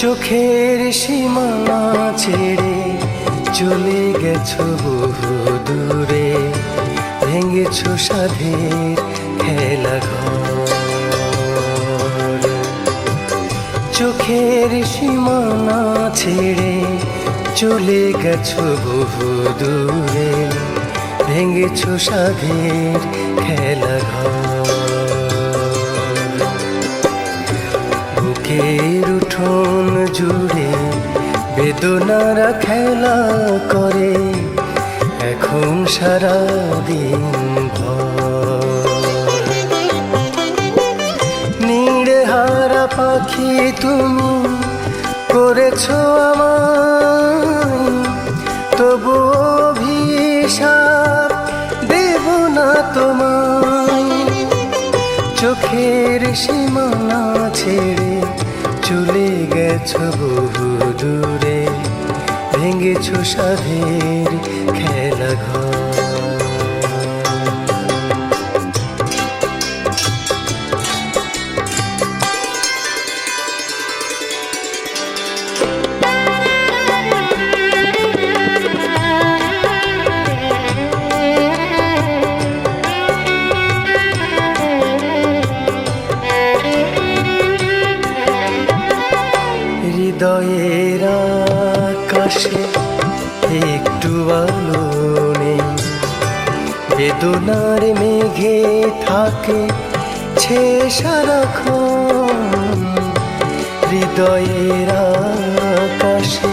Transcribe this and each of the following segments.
চোখের সীমা ছেড়ে চলে গেছো বহু দূরে, ভেঙেছো সাধের খেলা ঘর। চোখের সীমানা ছেড়ে চলে গেছো বহু দূরে, ভেঙেছো সাধের খেলা ঘর। বুকের উঠোন জুড়ে বেদনারা খেলা করে। এখন সারা দিন নীড়ে হারা পাখি তুমি করেছ আমায়। তবু অভিশাপ দেব না তোমায়। চোখের সীমানা ছেড়ে চলে গেছ বহু ভেঙেছো সাধের খেলা ঘর। একটু আলো নেই। বেদনার মেঘে থাকে ছে সারাক্ষণ। হৃদয়ের আকাশে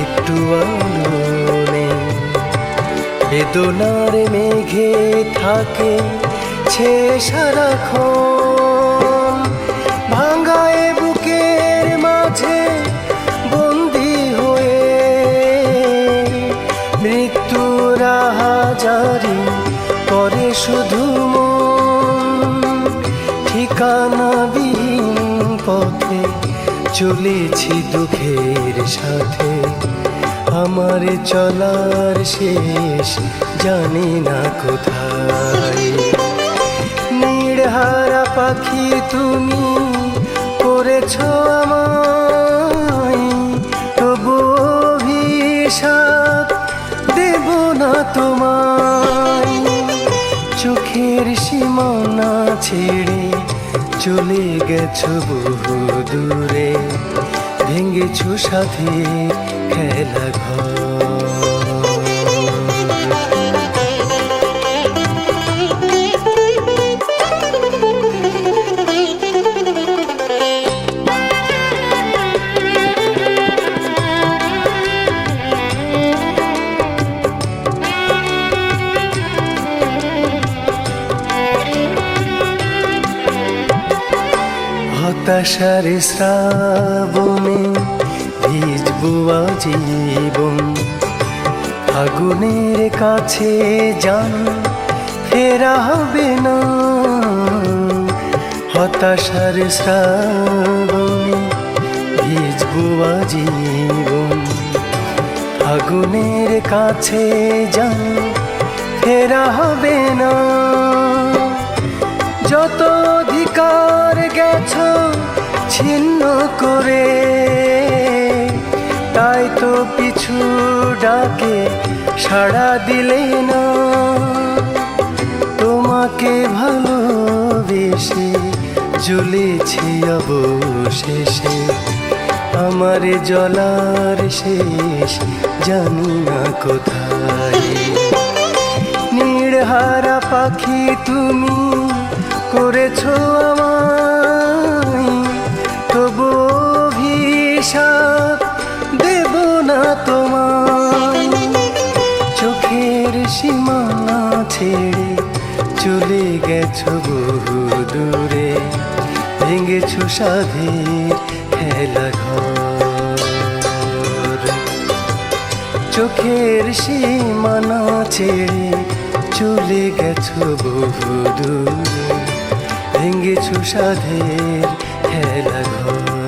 একটু আলো নেই। বেদনার মেঘে থাকে ছে সারাক্ষণ। মৃত্যুর হাজারি করে শুধু মন। ঠিকানা বিহীন পথে চলেছি দুঃখের সাথে। আমার চলার শেষ জানি না কোথায়। নীড়হারা পাখি তুমি করেছ আমায়। না তোমার চোখের সীমানা ছেড়ে চলে গেছো বহু দূরে। ভেঙেছো সাথে খেলা ঘর। হতাশার শ্রাবণে ভিজবো জীবন। আগুনের কাছে যান, ফেরা হবে না। হতাশার শ্রাবণে ভিজবো জীবন। আগুনের কাছে যান, ফেরা হবে না। যত অধিকার গেছ ছিন্ন করে, তাই তো পিছু ডাকে সাড়া দিলে না। তোমাকে ভালোবেসে জ্বলেছি অবশেষে, আমার জলার শেষ জানি না কোথায়। নীড়হারা পাখি তুমি করেছ আমায় তোমায়। চোখের সীমানা ছেড়ে চলে গেছো বহু দূরে। ভেঙেছো সাধের খেলা ঘর। চোখের সীমানা ছেড়ে চলে গেছো বহু দূরে। ভেঙেছো সাধের খেলা ঘর।